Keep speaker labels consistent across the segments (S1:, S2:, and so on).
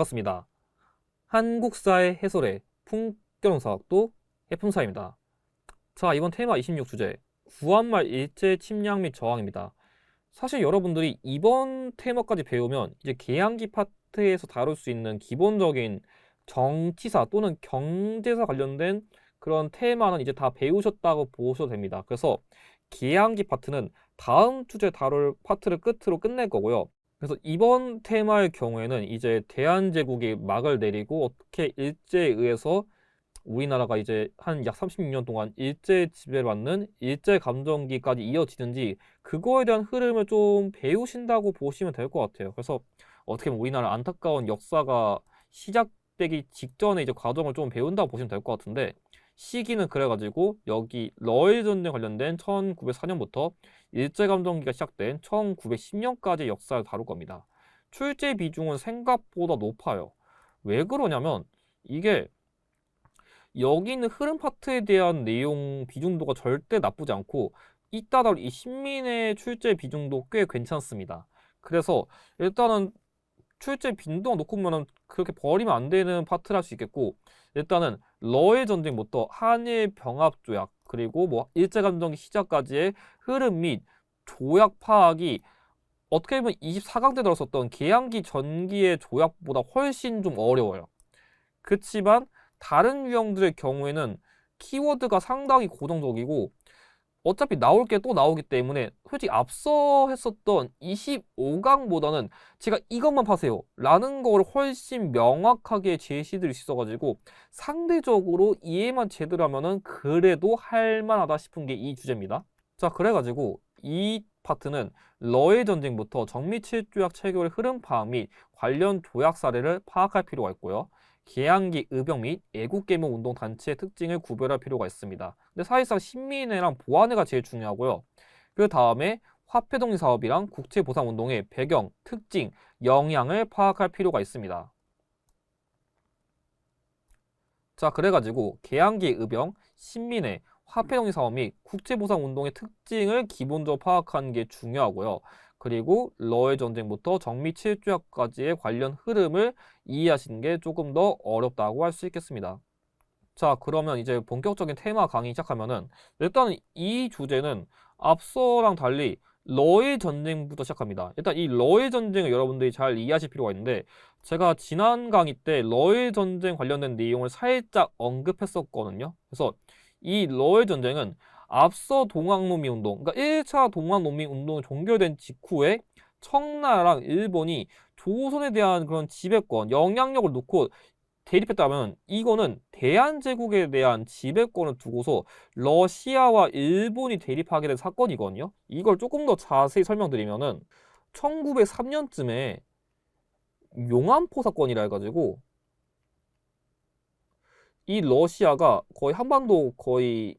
S1: 반갑습니다. 한국사의 해설의 풍경사학도 해품사입니다. 자, 이번 테마 26 주제 구한말 일제 침략 및 저항입니다. 사실 여러분들이 이번 테마까지 배우면 이제 계양기 파트에서 다룰 수 있는 기본적인 정치사 또는 경제사 관련된 그런 테마는 이제 다 배우셨다고 보셔도 됩니다. 그래서 계양기 파트는 다음 주제 다룰 파트를 끝으로 끝낼 거고요. 그래서 이번 테마의 경우에는 이제 대한제국이 막을 내리고 어떻게 일제에 의해서 우리나라가 이제 한 약 36년 동안 일제 지배를 받는 일제 감정기까지 이어지는지 그거에 대한 흐름을 좀 배우신다고 보시면 될 것 같아요. 그래서 어떻게 보면 우리나라 안타까운 역사가 시작되기 직전에 이제 과정을 좀 배운다고 보시면 될 것 같은데 시기는 그래가지고 여기 러일 전쟁 관련된 1904년부터 일제감정기가 시작된 1910년까지 역사를 다룰 겁니다. 출제 비중은 생각보다 높아요. 왜 그러냐면 이게 여기 있는 흐름 파트에 대한 내용 비중도가 절대 나쁘지 않고 이따다 이 신민의 출제 비중도 꽤 괜찮습니다. 그래서 일단은 출제 빈도가 높으면 그렇게 버리면 안 되는 파트를 할 수 있겠고 일단은 러일 전쟁 부터 한일 병합 조약 그리고 뭐 일제 감정기 시작까지의 흐름 및 조약 파악이 어떻게 보면 24강 때 들었었던 계양기 전기의 조약보다 훨씬 좀 어려워요. 그렇지만 다른 유형들의 경우에는 키워드가 상당히 고정적이고 어차피 나올 게 또 나오기 때문에 솔직히 앞서 했었던 25강보다는 제가 이것만 파세요 라는 걸 훨씬 명확하게 제시될 수 있어가지고 상대적으로 이해만 제대로 하면은 그래도 할만하다 싶은 게 이 주제입니다. 자 그래가지고 이 파트는 러의 전쟁부터 정미 칠조약 체결의 흐름 파악 및 관련 조약 사례를 파악할 필요가 있고요. 계양기 의병 및 애국개명 운동 단체의 특징을 구별할 필요가 있습니다. 근데 사실상 신민회랑 보안회가 제일 중요하고요. 그 다음에 화폐독립 사업이랑 국제보상 운동의 배경, 특징, 영향을 파악할 필요가 있습니다. 자, 그래가지고 계양기 의병, 신민회, 화폐독립 사업 및 국제보상 운동의 특징을 기본적으로 파악하는 게 중요하고요. 그리고 러의 전쟁부터 정미 7조약까지의 관련 흐름을 이해하시는 게 조금 더 어렵다고 할 수 있겠습니다. 자, 그러면 이제 본격적인 테마 강의 시작하면은 일단 이 주제는 앞서랑 달리 러의 전쟁부터 시작합니다. 일단 이 러의 전쟁을 여러분들이 잘 이해하실 필요가 있는데 제가 지난 강의 때 러의 전쟁 관련된 내용을 살짝 언급했었거든요. 그래서 이 러의 전쟁은 앞서 동학농민 운동, 그러니까 1차 동학농민 운동이 종결된 직후에 청나라랑 일본이 조선에 대한 그런 지배권, 영향력을 놓고 대립했다면 이거는 대한제국에 대한 지배권을 두고서 러시아와 일본이 대립하게 된 사건이거든요. 이걸 조금 더 자세히 설명드리면은 1903년쯤에 용안포 사건이라 해가지고 이 러시아가 거의 한반도 거의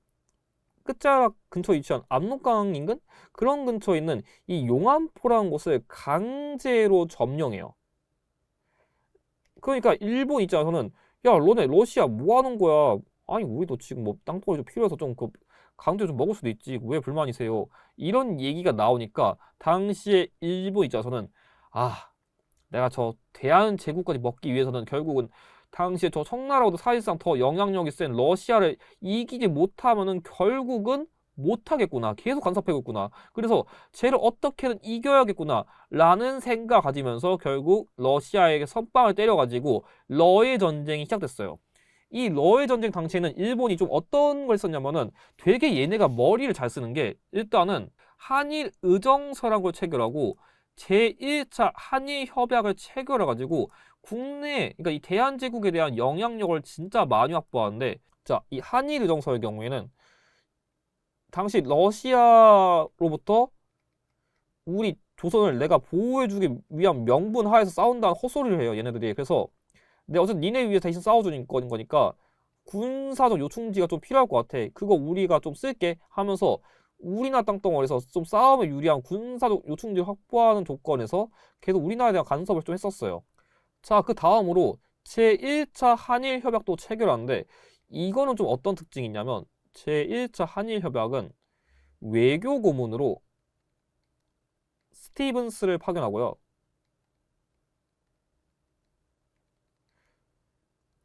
S1: 끝자락 근처에 위치한 압록강 인근 그런 근처에 있는 이 용안포라는 곳을 강제로 점령해요. 그러니까 일본 입장에서는 야 너네 러시아 뭐 하는 거야? 아니 우리도 지금 뭐 땅덩어리 좀 필요해서 좀 그 강제 좀 먹을 수도 있지 왜 불만이세요? 이런 얘기가 나오니까 당시에 일본 입장에서는 아 내가 저 대한 제국까지 먹기 위해서는 결국은 당시에 저 청나라보다 사실상 더 영향력이 센 러시아를 이기지 못하면은 결국은 못하겠구나. 계속 간섭해겠구나. 그래서 쟤를 어떻게든 이겨야겠구나. 라는 생각 가지면서 결국 러시아에게 선빵을 때려가지고 러의 전쟁이 시작됐어요. 이 러의 전쟁 당시에는 일본이 좀 어떤 걸 썼냐면은 되게 얘네가 머리를 잘 쓰는 게 일단은 한일 의정서라는 걸 체결하고 제1차 한일 협약을 체결해가지고 국내, 그러니까 이 대한제국에 대한 영향력을 진짜 많이 확보하는데, 자, 이 한일 의정서의 경우에는 당시 러시아로부터 우리 조선을 내가 보호해주기 위한 명분 하에서 싸운다는 헛소리를 해요, 얘네들이. 그래서 내가 어쨌든 니네 위해 대신 싸워주는 거니까 군사적 요충지가 좀 필요할 것 같아. 그거 우리가 좀 쓸게 하면서 우리나라 땅덩어리에서 좀 싸움에 유리한 군사적 요충지를 확보하는 조건에서 계속 우리나라에 대한 간섭을 좀 했었어요. 자, 그 다음으로 제1차 한일 협약도 체결하는데 이거는 좀 어떤 특징이 있냐면 제1차 한일 협약은 외교 고문으로 스티븐스를 파견하고요.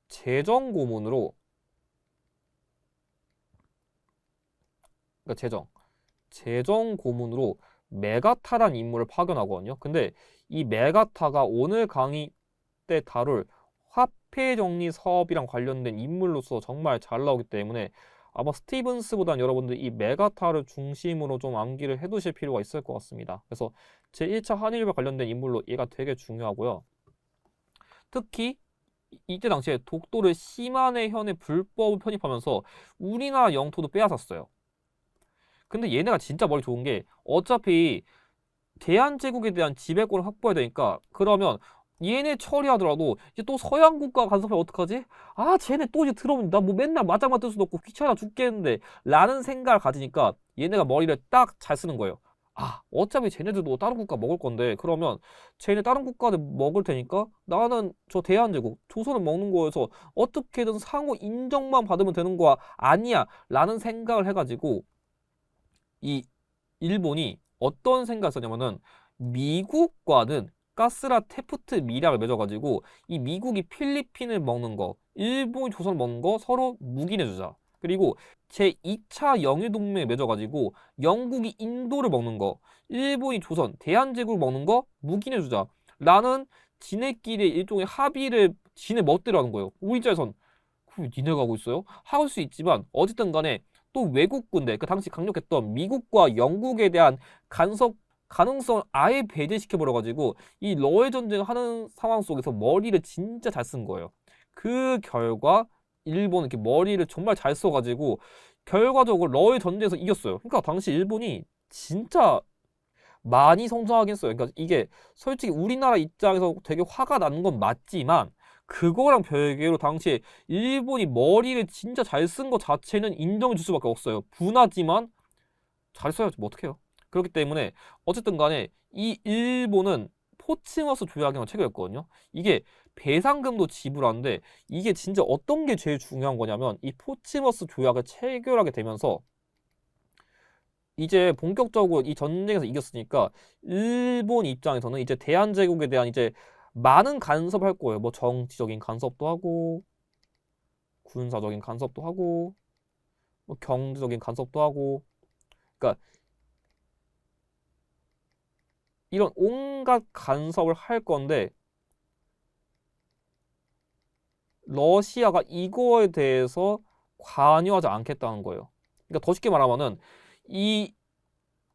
S1: 재정 고문으로 그러니까 재정 재정 고문으로 메가타란 인물을 파견하거든요. 근데 이 메가타가 오늘 강의 때 다룰 화폐 정리 사업이랑 관련된 인물로서 정말 잘 나오기 때문에 아마 스티븐스보단 여러분들 이 메가타를 중심으로 좀 암기를 해두실 필요가 있을 것 같습니다. 그래서 제1차 한일과 관련된 인물로 얘가 되게 중요하고요. 특히 이- 이때 당시에 독도를 심한의 현에 불법을 편입하면서 우리나라 영토도 빼앗았어요. 근데 얘네가 진짜 머리 좋은 게 어차피 대한제국에 대한 지배권을 확보해야 되니까 그러면 얘네 처리하더라도 이제 또 서양 국가 간섭하면 어떡하지? 아 쟤네 또 이제 들어오면 나 뭐 맨날 맞짱 맞을 수도 없고 귀찮아 죽겠는데 라는 생각을 가지니까 얘네가 머리를 딱 잘 쓰는 거예요. 아 어차피 쟤네들도 다른 국가 먹을 건데 그러면 쟤네 다른 국가들 먹을 테니까 나는 저 대한제국 조선을 먹는 거여서 어떻게든 상호 인정만 받으면 되는 거야 아니야 라는 생각을 해가지고 이 일본이 어떤 생각을 썼냐면은 미국과는 가스라 테프트 미락을 맺어가지고 이 미국이 필리핀을 먹는 거, 일본이 조선을 먹는 거 서로 묵인해주자. 그리고 제 2차 영일 동맹을 맺어가지고 영국이 인도를 먹는 거, 일본이 조선, 대한제국을 먹는 거 묵인해주자. 라는 지네끼리 일종의 합의를 지네 멋대로 하는 거예요. 우리 그 니네가 하고 있어요? 할 수 있지만 어쨌든 간에 또 외국 군대, 그 당시 강력했던 미국과 영국에 대한 간섭 가능성을 아예 배제시켜 버려 가지고 이 러의 전쟁을 하는 상황 속에서 머리를 진짜 잘 쓴 거예요. 그 결과 일본은 이렇게 머리를 정말 잘 써가지고 결과적으로 러의 전쟁에서 이겼어요. 그러니까 당시 일본이 진짜 많이 성장하긴 했어요. 그러니까 이게 솔직히 우리나라 입장에서 되게 화가 나는 건 맞지만 그거랑 별개로 당시에 일본이 머리를 진짜 잘 쓴 것 자체는 인정해 줄 수밖에 없어요. 분하지만 잘 써야지 뭐 어떡해요. 그렇기 때문에 어쨌든 간에 이 일본은 포츠머스 조약이라는 체결했거든요. 이게 배상금도 지불하는데 이게 진짜 어떤 게 제일 중요한 거냐면 이 포츠머스 조약을 체결하게 되면서 이제 본격적으로 이 전쟁에서 이겼으니까 일본 입장에서는 이제 대한제국에 대한 이제 많은 간섭을 할 거예요. 뭐 정치적인 간섭도 하고 군사적인 간섭도 하고 뭐 경제적인 간섭도 하고 그러니까 이런 온갖 간섭을 할 건데 러시아가 이거에 대해서 관여하지 않겠다는 거예요. 그러니까 더 쉽게 말하면은 이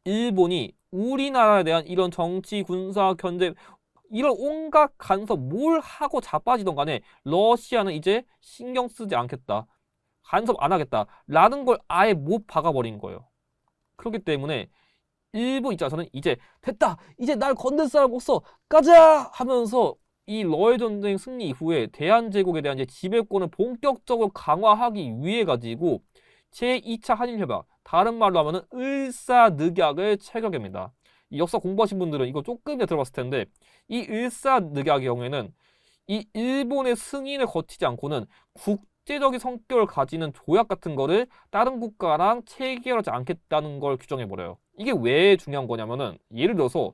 S1: 일본이 우리나라에 대한 이런 정치, 군사, 경제 이런 온갖 간섭 뭘 하고 자빠지던 간에 러시아는 이제 신경 쓰지 않겠다. 간섭 안 하겠다. 라는 걸 아예 못 박아버린 거예요. 그렇기 때문에 일본 입장에서는 이제 됐다. 이제 날 건들 사람 없어. 가자 하면서 이 러일 전쟁 승리 이후에 대한제국에 대한 이제 지배권을 본격적으로 강화하기 위해 가지고 제2차 한일협약 다른 말로 하면은 을사늑약을 체결합니다. 이 역사 공부하신 분들은 이거 조금이나 들어봤을 텐데 이 을사늑약의 경우에는 이 일본의 승인을 거치지 않고는 국제적인 성격을 가지는 조약 같은 거를 다른 국가랑 체결하지 않겠다는 걸 규정해 버려요. 이게 왜 중요한 거냐면은 예를 들어서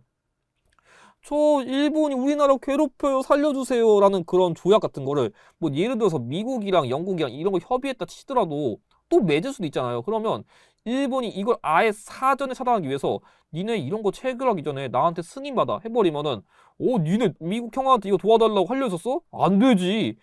S1: 저 일본이 우리나라 괴롭혀요 살려주세요 라는 그런 조약 같은 거를 뭐 예를 들어서 미국이랑 영국이랑 이런 거 협의했다 치더라도 또 맺을 수도 있잖아요. 그러면 일본이 이걸 아예 사전에 차단하기 위해서 니네 이런 거 체결하기 전에 나한테 승인받아 해버리면은 오 니네 미국 형한테 이거 도와달라고 할려졌어? 안 되지.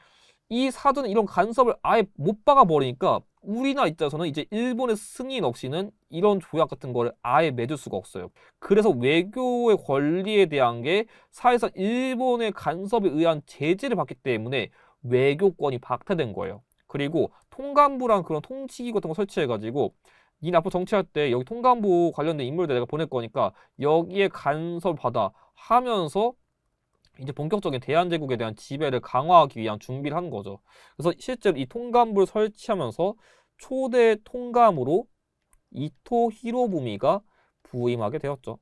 S1: 이 사전에 이런 간섭을 아예 못 박아 버리니까 우리나라 입장에서는 이제 일본의 승인 없이는 이런 조약 같은 거를 아예 맺을 수가 없어요. 그래서 외교의 권리에 대한 게 사실상 일본의 간섭에 의한 제재를 받기 때문에 외교권이 박탈된 거예요. 그리고 통감부랑 그런 통치기구 같은 거 설치해가지고 니네 앞으로 정치할 때 여기 통감부 관련된 인물들 내가 보낼 거니까 여기에 간섭을 받아 하면서 이제 본격적인 대한제국에 대한 지배를 강화하기 위한 준비를 한 거죠. 그래서 실제로 이 통감부를 설치하면서 초대 통감으로 이토 히로부미가 부임하게 되었죠.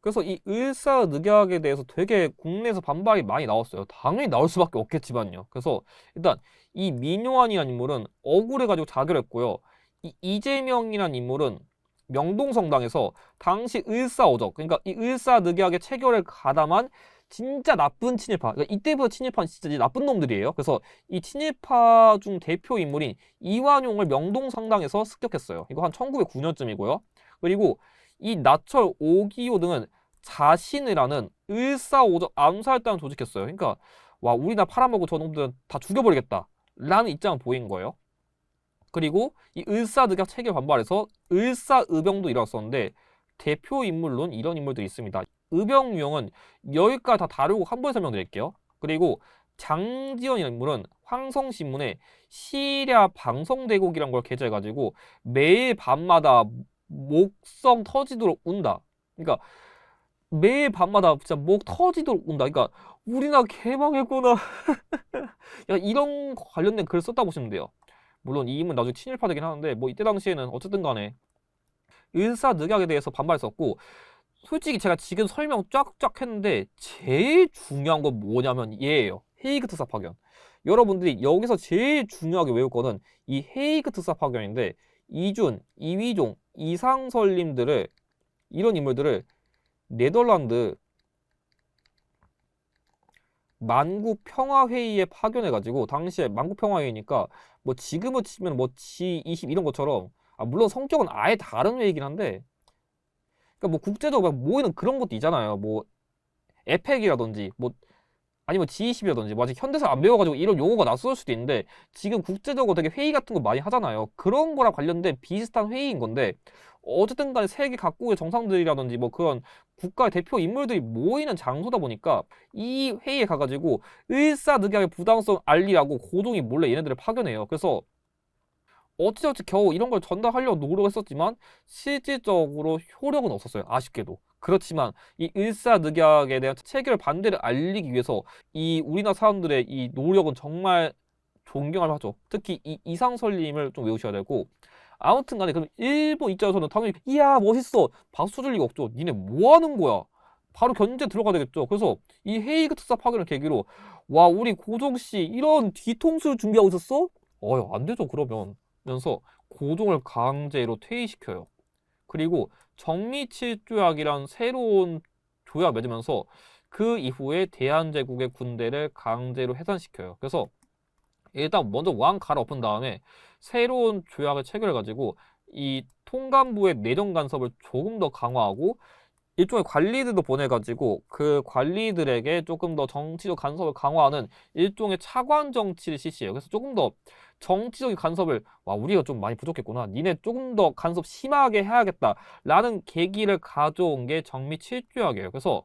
S1: 그래서 이 을사늑약에 대해서 되게 국내에서 반발이 많이 나왔어요. 당연히 나올 수밖에 없겠지만요. 그래서 일단 이 민요한이라는 인물은 억울해가지고 자결했고요. 이 이재명이라는 인물은 명동성당에서 당시 을사오적 그러니까 이 을사늑약의 체결을 가담한 진짜 나쁜 친일파 그러니까 이때부터 친일파는 진짜 나쁜 놈들이에요. 그래서 이 친일파 중 대표 인물인 이완용을 명동성당에서 습격했어요. 이거 한 1909년쯤이고요. 그리고 이 나철 오기호 등은 자신이라는 을사오적 암살단을 조직했어요. 그러니까 와 우리나라 팔아먹고 저놈들은 다 죽여버리겠다 라는 입장을 보인 거예요 그리고 이 을사늑약 체계 반발해서 을사의병도 일어났었는데 대표 인물론 이런 인물들이 있습니다. 의병 유형은 여기까지 다 다루고 한 번에 설명드릴게요. 그리고 장지연이라는 인물은 황성신문에 시랴 방송대곡이란 걸 게재해가지고 매일 밤마다 목성 터지도록 운다. 그러니까 매일 밤마다 진짜 목 터지도록 운다. 그러니까 우리나라 개망했구나. 야, 이런 거 관련된 글을 썼다고 보시면 돼요. 물론 이 인물 나중에 친일파 되긴 하는데 뭐 이때 당시에는 어쨌든 간에 을사늑약에 대해서 반발했었고 솔직히 제가 지금 설명 쫙쫙 했는데 제일 중요한 건 뭐냐면 얘예요. 헤이그 특사 파견. 여러분들이 여기서 제일 중요하게 외울 거는 이 헤이그 특사 파견인데 이준, 이위종, 이상설님들을 이런 인물들을 네덜란드 만구 평화회의에 파견해가지고 당시에 만구 평화회의니까 뭐 지금은 치면 뭐 G20 이런 것처럼 아 물론 성격은 아예 다른 회의긴 한데 그러니까 뭐 국제적으로 막 모이는 그런 것도 있잖아요. 뭐 에펙이라든지 뭐 아니면 G20이라든지 뭐 아직 현대사 안 배워가지고 이런 용어가 낯설 수도 있는데 지금 국제적으로 되게 회의 같은 거 많이 하잖아요. 그런 거랑 관련된 비슷한 회의인 건데 어쨌든 간에 세계 각국의 정상들이라든지 뭐 그런 국가의 대표 인물들이 모이는 장소다 보니까 이 회의에 가가지고 을사늑약의 부당성 알리라고 고종이 몰래 얘네들을 파견해요. 그래서 어찌저찌 겨우 이런 걸 전달하려고 노력했었지만 실질적으로 효력은 없었어요. 아쉽게도. 그렇지만 이 일사늑약에 대한 체결 반대를 알리기 위해서 이 우리나라 사람들의 이 노력은 정말 존경할 하죠. 특히 이 이상설님을 좀 외우셔야 되고 아무튼 간에 그럼 일본 입장에서는 당연히 이야 멋있어 박수 줄 리가 없죠. 니네 뭐 하는 거야? 바로 견제 들어가야 되겠죠. 그래서 이 헤이그 특사 파견을 계기로 와 우리 고종 씨 이런 뒤통수를 준비하고 있었어? 어휴 안 되죠 그러면 면서 고종을 강제로 퇴위시켜요. 그리고 정미칠조약이란 새로운 조약 맺으면서 그 이후에 대한제국의 군대를 강제로 해산시켜요. 그래서 일단 먼저 왕 갈아엎은 다음에 새로운 조약을 체결해가지고 이 통감부의 내정 간섭을 조금 더 강화하고 일종의 관리들도 보내가지고 그 관리들에게 조금 더 정치적 간섭을 강화하는 일종의 차관 정치를 실시해요. 그래서 조금 더 정치적인 간섭을 와 우리가 좀 많이 부족했구나. 니네 조금 더 간섭 심하게 해야겠다라는 계기를 가져온 게 정미 7조약이에요. 그래서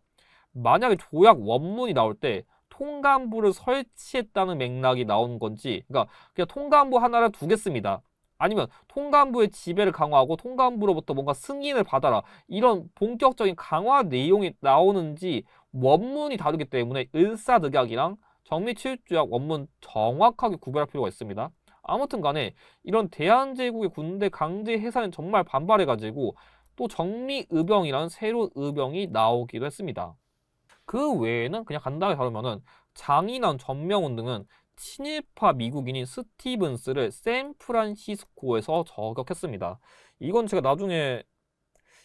S1: 만약에 조약 원문이 나올 때 통감부를 설치했다는 맥락이 나온 건지, 그러니까 그냥 통감부 하나를 두겠습니다. 아니면 통감부의 지배를 강화하고 통감부로부터 뭔가 승인을 받아라 이런 본격적인 강화 내용이 나오는지 원문이 다르기 때문에 을사득약이랑 정미칠주약 원문 정확하게 구별할 필요가 있습니다. 아무튼 간에 이런 대한제국의 군대 강제 해산에 정말 반발해가지고 또 정리의병이라는 새로운 의병이 나오기도 했습니다. 그 외에는 그냥 간단하게 다루면은 장인환 전명훈 등은 친일파 미국인인 스티븐스를 샌프란시스코에서 저격했습니다. 이건 제가 나중에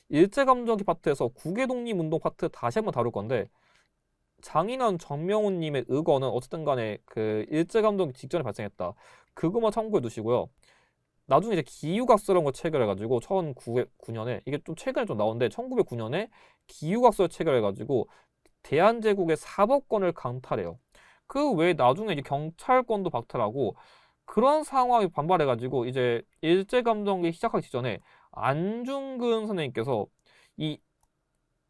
S1: 일제감정기 파트에서 국외 독립운동 파트 다시 한번 다룰 건데 장인환 정명훈님의 의거는 어쨌든 간에 그 일제감정기 직전에 발생했다. 그것만 참고해 두시고요. 나중에 이제 기후각서라는 걸 체결해가지고 1909년에 이게 좀 최근에 좀 나오는데 1909년에 기후각서를 체결해가지고 대한제국의 사법권을 강탈해요. 그 외에 나중에 이제 경찰권도 박탈하고 그런 상황에 반발해가지고 이제 일제감정기 시작하기 직전에 안중근 선생님께서 이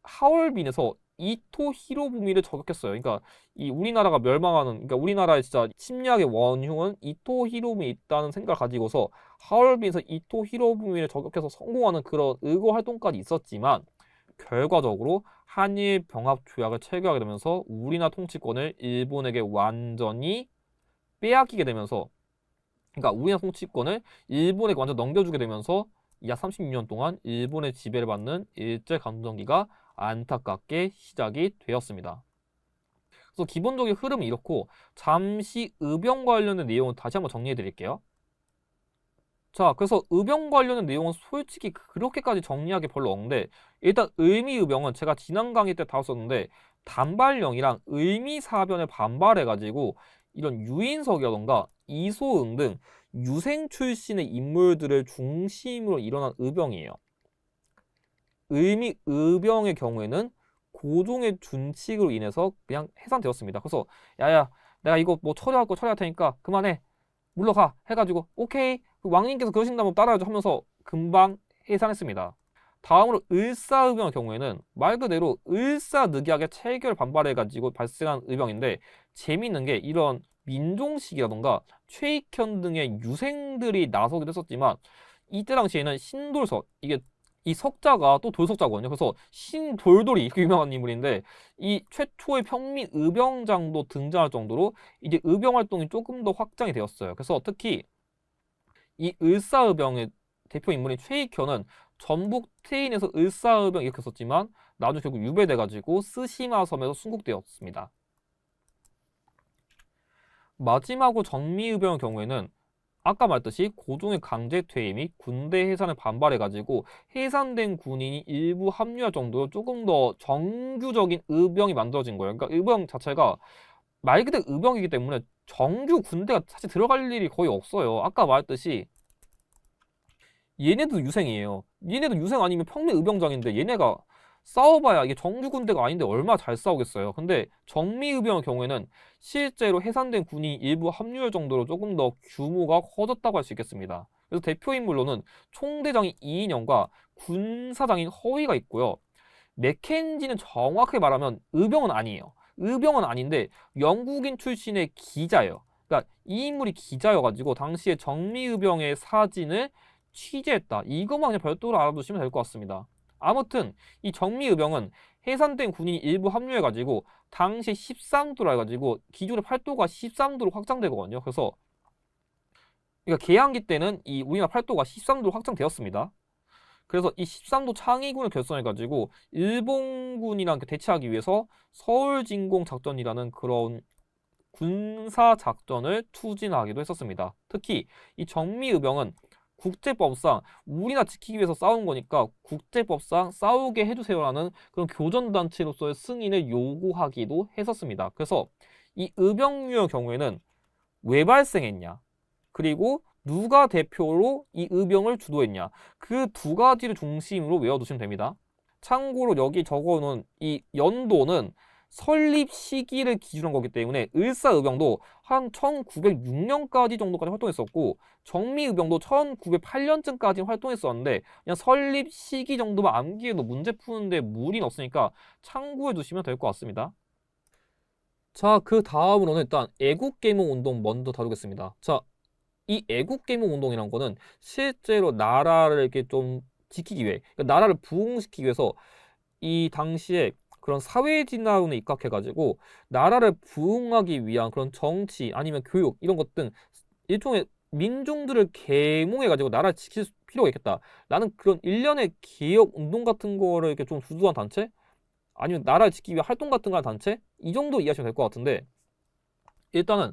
S1: 하얼빈에서 이토 히로부미를 저격했어요. 그러니까 이 우리나라가 멸망하는, 그러니까 우리나라의 진짜 침략의 원흉은 이토 히로부미 있다는 생각을 가지고서 하얼빈에서 이토 히로부미를 저격해서 성공하는 그런 의거 활동까지 있었지만 결과적으로 한일 병합 조약을 체결하게 되면서 우리나라 통치권을 일본에게 완전히 빼앗기게 되면서 그러니까 우리나라 통치권을 일본에게 완전 넘겨주게 되면서 약 36년 동안 일본의 지배를 받는 일제 감정기가 안타깝게 시작이 되었습니다. 그래서 기본적인 흐름이 이렇고 잠시 의병 관련된 내용을 다시 한번 정리해 드릴게요. 자, 그래서 의병 관련된 내용은 솔직히 그렇게까지 정리하기 별로 없는데 일단 의미 의병은 제가 지난 강의 때 다뤘었는데 단발령이랑 의미사변에 반발해가지고 이런 유인석이라던가 이소응 등 유생 출신의 인물들을 중심으로 일어난 의병이에요. 의미 의병의 경우에는 고종의 준칙으로 인해서 그냥 해산되었습니다. 그래서 야야 내가 이거 뭐 처리할 거 처리할 테니까 그만해 물러가 해가지고 오케이 그 왕님께서 그러신다면 따라야죠 하면서 금방 해산했습니다. 다음으로 을사의병의 경우에는 말 그대로 을사늑약의 체결 반발해가지고 발생한 의병인데 재미있는 게 이런 민종식이라던가 최익현 등의 유생들이 나서기도 했었지만 이때 당시에는 신돌석 이게 이 석자가 또 돌석자거든요. 그래서 신돌돌이 이렇게 유명한 인물인데 이 최초의 평민 의병장도 등장할 정도로 이제 의병 활동이 조금 더 확장이 되었어요. 그래서 특히 이 을사의병의 대표 인물인 최익현은 전북 태인에서 을사의병 이렇게 썼지만 나중에 결국 유배돼가지고 스시마 섬에서 순국되었습니다. 마지막으로 정미의병의 경우에는 아까 말했듯이 고종의 강제 퇴임 및 군대 해산을 반발해가지고 해산된 군인이 일부 합류할 정도로 조금 더 정규적인 의병이 만들어진 거예요. 그러니까 의병 자체가 말 그대로 의병이기 때문에 정규 군대가 사실 들어갈 일이 거의 없어요. 아까 말했듯이 얘네도 유생이에요. 얘네도 유생 아니면 평민 의병장인데 얘네가 싸워봐야 이게 정규 군대가 아닌데 얼마나 잘 싸우겠어요. 근데 정미의병의 경우에는 실제로 해산된 군이 일부 합류할 정도로 조금 더 규모가 커졌다고 할 수 있겠습니다. 그래서 대표 인물로는 총대장인 이인영과 군사장인 허위가 있고요. 맥켄지는 정확하게 말하면 의병은 아니에요. 의병은 아닌데 영국인 출신의 기자예요. 그러니까 이 인물이 기자여가지고 당시에 정미의병의 사진을 취재했다. 이것만 그냥 별도로 알아두시면 될 것 같습니다. 아무튼 이 정미의병은 해산된 군인이 일부 합류해가지고 당시 13도로 해가지고 기존의 8도가 13도로 확장되거든요. 그래서 그러니까 개항기 때는 이 우리나라 8도가 13도로 확장되었습니다. 그래서 이 13도 창의군을 결성해가지고 일본군이랑 대치하기 위해서 서울 진공 작전이라는 그런 군사 작전을 추진하기도 했었습니다. 특히 이 정미의병은 국제법상 우리나 지키기 위해서 싸운 거니까 국제법상 싸우게 해주세요라는 그런 교전단체로서의 승인을 요구하기도 했었습니다. 그래서 이 의병류의 경우에는 왜 발생했냐 그리고 누가 대표로 이 의병을 주도했냐 그 두 가지를 중심으로 외워두시면 됩니다. 참고로 여기 적어놓은 이 연도는 설립 시기를 기준한 거기 때문에 을사의병도 한 1906년까지 정도까지 활동했었고 정미의병도 1908년쯤까지 활동했었는데 그냥 설립 시기 정도만 암기해도 문제 푸는데 무리는 없으니까 참고해 두시면 될 것 같습니다. 자, 그 다음으로는 일단 애국개몽 운동 먼저 다루겠습니다. 자, 이 애국개몽 운동이란 거는 실제로 나라를 이렇게 좀 지키기 위해, 그러니까 나라를 부흥시키기 위해서 이 당시에 그런 사회 진화론에 입각해가지고 나라를 부흥하기 위한 그런 정치 아니면 교육 이런 것 등 일종의 민중들을 계몽해가지고 나라를 지킬 필요가 있겠다. 라는 그런 일련의 개혁 운동 같은 거를 이렇게 좀 주도한 단체? 아니면 나라를 지키기 위한 활동 같은 거 하는 단체? 이 정도 이해하시면 될 것 같은데 일단은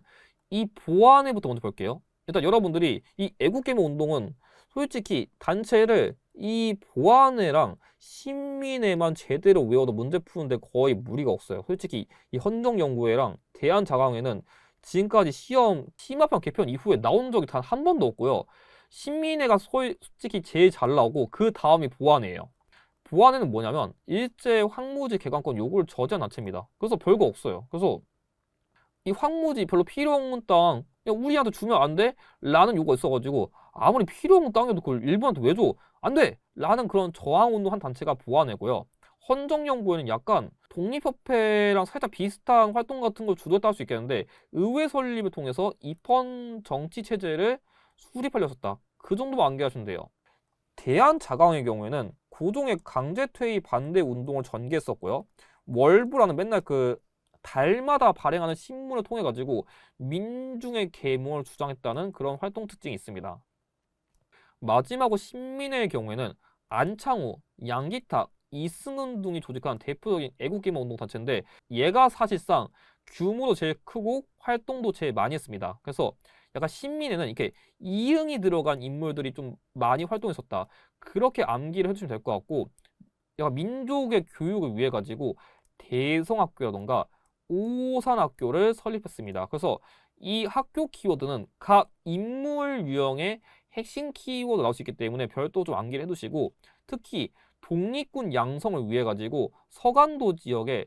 S1: 이 보안에부터 먼저 볼게요. 일단 여러분들이 이 애국개몽 운동은 솔직히 단체를 이 보안회랑 신민회만 제대로 외워도 문제 푸는데 거의 무리가 없어요. 솔직히 이 헌정연구회랑 대한자강회는 지금까지 시험 심화편 개편 이후에 나온 적이 단 한 번도 없고요. 신민회가 솔직히 제일 잘 나오고 그 다음이 보안회예요. 보안회는 뭐냐면 일제 황무지 개관권 요구를 저지한 단체입니다. 그래서 별거 없어요. 그래서 이 황무지 별로 필요 없는 땅 우리한테 주면 안 돼? 라는 요구가 있어가지고 아무리 필요 없는 땅에도 그걸 일본한테 왜 줘? 안 돼! 라는 그런 저항운동 한 단체가 보완해고요. 헌정연구회는 약간 독립협회랑 살짝 비슷한 활동 같은 걸 주도했다 할 수 있겠는데 의회 설립을 통해서 입헌 정치 체제를 수립하려 했었다. 그 정도만 암기하시면 돼요. 대한자강의 경우에는 고종의 강제 퇴위 반대 운동을 전개했었고요. 월부라는 맨날 그 달마다 발행하는 신문을 통해 가지고 민중의 계몽을 주장했다는 그런 활동 특징이 있습니다. 마지막으로 신민회의 경우에는 안창호, 양기탁, 이승은 등이 조직한 대표적인 애국계몽 운동 단체인데 얘가 사실상 규모도 제일 크고 활동도 제일 많이 했습니다. 그래서 약간 신민에는 이렇게 이응이 들어간 인물들이 좀 많이 활동했었다. 그렇게 암기를 해주시면 될 것 같고 약간 민족의 교육을 위해 가지고 대성학교라던가 오산학교를 설립했습니다. 그래서 이 학교 키워드는 각 인물 유형의 핵심 키워드 나올 수 있기 때문에 별도 좀 암기를 해두시고 특히 독립군 양성을 위해 가지고 서간도 지역에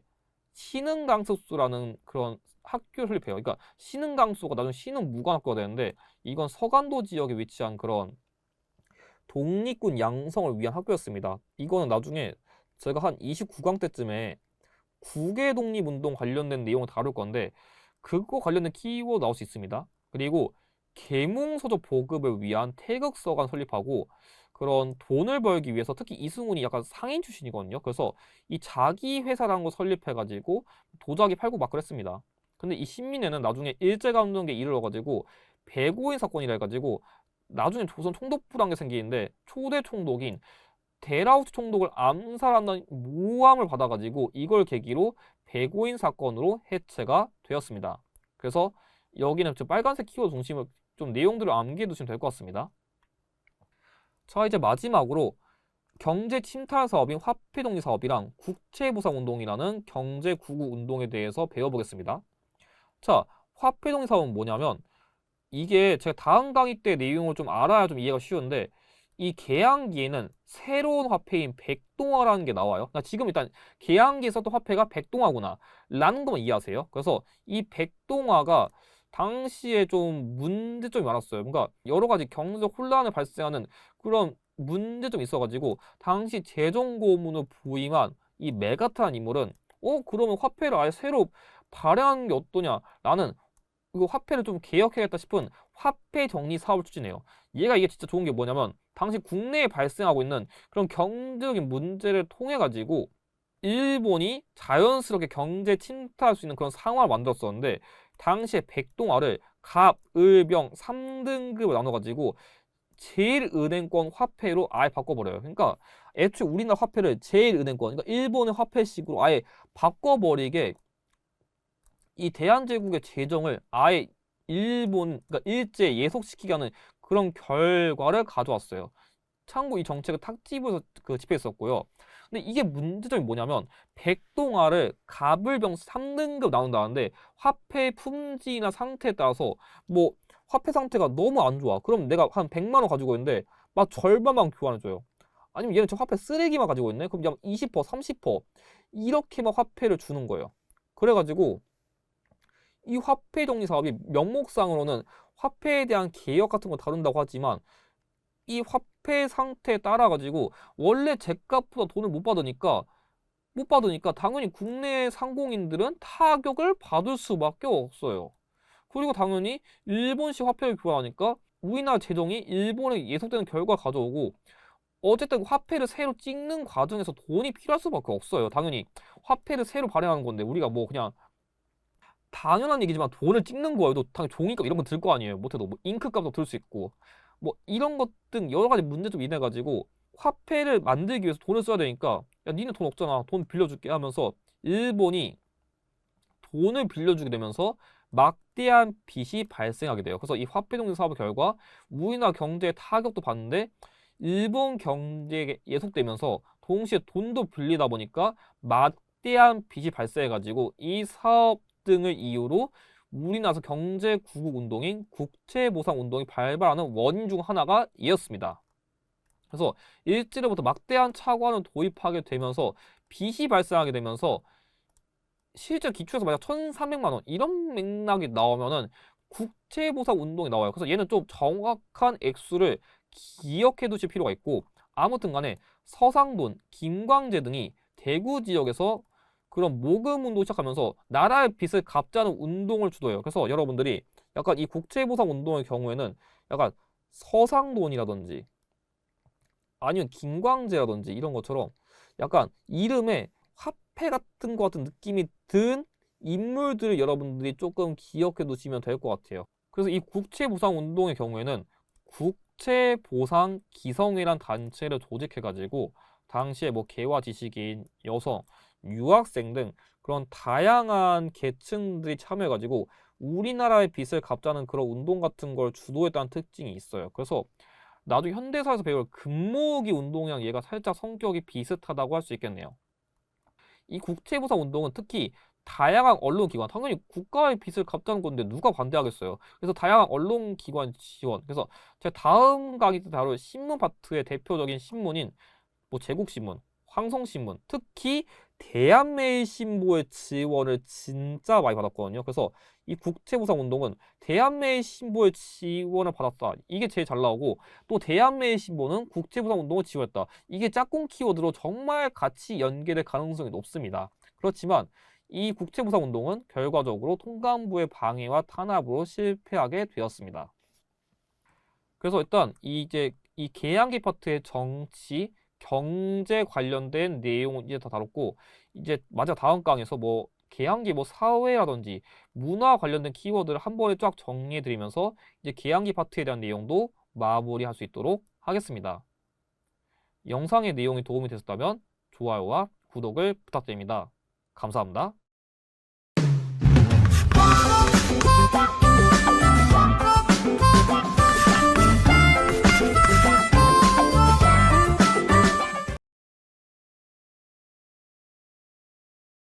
S1: 신흥강습소라는 그런 학교를 설립해요. 그러니까 신흥강수가 나중에 신흥무관학교가 되는데 이건 서간도 지역에 위치한 그런 독립군 양성을 위한 학교였습니다. 이거는 나중에 제가 한 29강 때쯤에 국외 독립운동 관련된 내용을 다룰 건데 그거 관련된 키워드 나올 수 있습니다. 그리고 계몽서적 보급을 위한 태극서관 설립하고 그런 돈을 벌기 위해서 특히 이승훈이 약간 상인 출신이거든요. 그래서 이 자기 회사라는 거 설립해가지고 도자기 팔고 막 그랬습니다. 근데 이 신민회는 나중에 일제감독에 이르러가지고 배고인 사건이라 해가지고 나중에 조선 총독부란 게 생기는데 초대 총독인 데라우스 총독을 암살한다는 모함을 받아가지고 이걸 계기로 배고인 사건으로 해체가 되었습니다. 그래서 여기는 저 빨간색 키워드 중심을 좀 내용들을 암기해 두시면 될 것 같습니다. 자 이제 마지막으로 경제 침탈 사업인 화폐 독립 사업이랑 국채 보상 운동이라는 경제 구구 운동에 대해서 배워보겠습니다. 자, 화폐 독립 사업은 뭐냐면 이게 제가 다음 강의 때 내용을 좀 알아야 좀 이해가 쉬운데 이 개항기에는 새로운 화폐인 백동화라는 게 나와요. 그러니까 지금 일단 개항기에 썼던 화폐가 백동화구나 라는 것만 이해하세요. 그래서 이 백동화가 당시에 좀 문제점이 많았어요. 그러니까 여러 가지 경제적 혼란을 발생하는 그런 문제점이 있어가지고 당시 재정고문을 부임한 이 메가타는 인물은 어 그러면 화폐를 아예 새로 발행하는 게 어떠냐라는 이거 화폐를 좀 개혁해야겠다 싶은 화폐 정리 사업을 추진해요. 얘가 이게 진짜 좋은 게 뭐냐면 당시 국내에 발생하고 있는 그런 경제적인 문제를 통해 가지고 일본이 자연스럽게 경제 침탈할 수 있는 그런 상황을 만들었었는데 당시에 백동화를 갑, 을, 병 3등급을 나눠가지고 제일은행권 화폐로 아예 바꿔버려요. 그러니까 애초에 우리나라 화폐를 제일은행권, 그러니까 일본의 화폐식으로 아예 바꿔버리게 이 대한제국의 재정을 아예 일본, 그러니까 일제 예속시키게 하는 그런 결과를 가져왔어요. 참고 이 정책을 탁집에서 그 집행했었고요. 근데 이게 문제점이 뭐냐면 백동화를 갑을병 3등급 나온다는데 화폐 품질이나 상태에 따라서 뭐 화폐 상태가 너무 안 좋아. 그럼 내가 한 100만 원 가지고 있는데 막 절반만 교환해줘요. 아니면 얘는 저 화폐 쓰레기만 가지고 있네? 그럼 그냥 20%, 30% 이렇게 막 화폐를 주는 거예요. 그래가지고 이 화폐 정리 사업이 명목상으로는 화폐에 대한 개혁 같은 거 다룬다고 하지만 이 화폐 상태에 따라 가지고 원래 제값보다 돈을 못 받으니까 못 받으니까 당연히 국내 상공인들은 타격을 받을 수밖에 없어요. 그리고 당연히 일본식 화폐를 교환하니까 우리나라 재정이 일본에 예속되는 결과 가져오고 어쨌든 화폐를 새로 찍는 과정에서 돈이 필요할 수밖에 없어요. 당연히 화폐를 새로 발행하는 건데 우리가 뭐 그냥 당연한 얘기지만 돈을 찍는 거에도 당연히 종이값 이런 거들거 아니에요. 못해도 뭐 잉크값도 들 수 있고 뭐 이런 것 등 여러 가지 문제 좀 인해 가지고 화폐를 만들기 위해서 돈을 써야 되니까 야 니네 돈 없잖아 돈 빌려줄게 하면서 일본이 돈을 빌려주게 되면서 막대한 빚이 발생하게 돼요. 그래서 이 화폐 동맹 사업 결과 우리나라 경제에 타격도 받는데 일본 경제에 예속되면서 동시에 돈도 빌리다 보니까 막대한 빚이 발생해가지고 이 사업 등을 이유로 우리나라 경제 구국 운동인 국채 보상 운동이 발발하는 원인 중 하나가 이었습니다. 그래서 일제로부터 막대한 차관을 도입하게 되면서 빚이 발생하게 되면서 실제 기초에서 만약 1,300만 원 이런 맥락이 나오면은 국채 보상 운동이 나와요. 그래서 얘는 좀 정확한 액수를 기억해 두실 필요가 있고 아무튼 간에 서상돈, 김광재 등이 대구 지역에서 그런 모금 운동 시작하면서 나라의 빚을 갚자는 운동을 주도해요. 그래서 여러분들이 약간 이 국채 보상 운동의 경우에는 약간 서상돈이라든지 아니면 김광재라든지 이런 것처럼 약간 이름에 화폐 같은 것 같은 느낌이 든 인물들을 여러분들이 조금 기억해 두시면 될 것 같아요. 그래서 이 국채 보상 운동의 경우에는 국채 보상 기성이란 단체를 조직해 가지고 당시에 뭐 개화 지식인, 여성, 유학생 등 그런 다양한 계층들이 참여해가지고 우리나라의 빚을 갚자는 그런 운동 같은 걸 주도했다는 특징이 있어요. 그래서 나도 현대사에서 배울 금모으기 운동이랑 얘가 살짝 성격이 비슷하다고 할 수 있겠네요. 이 국채부상 운동은 특히 다양한 언론기관, 당연히 국가의 빚을 갚자는 건데 누가 반대하겠어요. 그래서 다양한 언론기관 지원. 그래서 제가 다음 강의 때 다룰 신문 파트의 대표적인 신문인 뭐 제국신문, 황성신문, 특히 대한매일신보의 지원을 진짜 많이 받았거든요. 그래서 이 국채부상 운동은 대한매일신보의 지원을 받았다. 이게 제일 잘 나오고 또 대한매일신보는 국채부상 운동을 지원했다. 이게 짝꿍 키워드로 정말 같이 연계될 가능성이 높습니다. 그렇지만 이 국채부상 운동은 결과적으로 통감부의 방해와 탄압으로 실패하게 되었습니다. 그래서 일단 이 이제 이 계양기 파트의 정치, 경제 관련된 내용은 이제 다 다뤘고 이제 마지막 다음 강에서 뭐 계양기 뭐 사회라든지 문화 관련된 키워드를 한 번에 쫙 정리해 드리면서 이제 계양기 파트에 대한 내용도 마무리할 수 있도록 하겠습니다. 영상의 내용이 도움이 되셨다면 좋아요와 구독을 부탁드립니다. 감사합니다.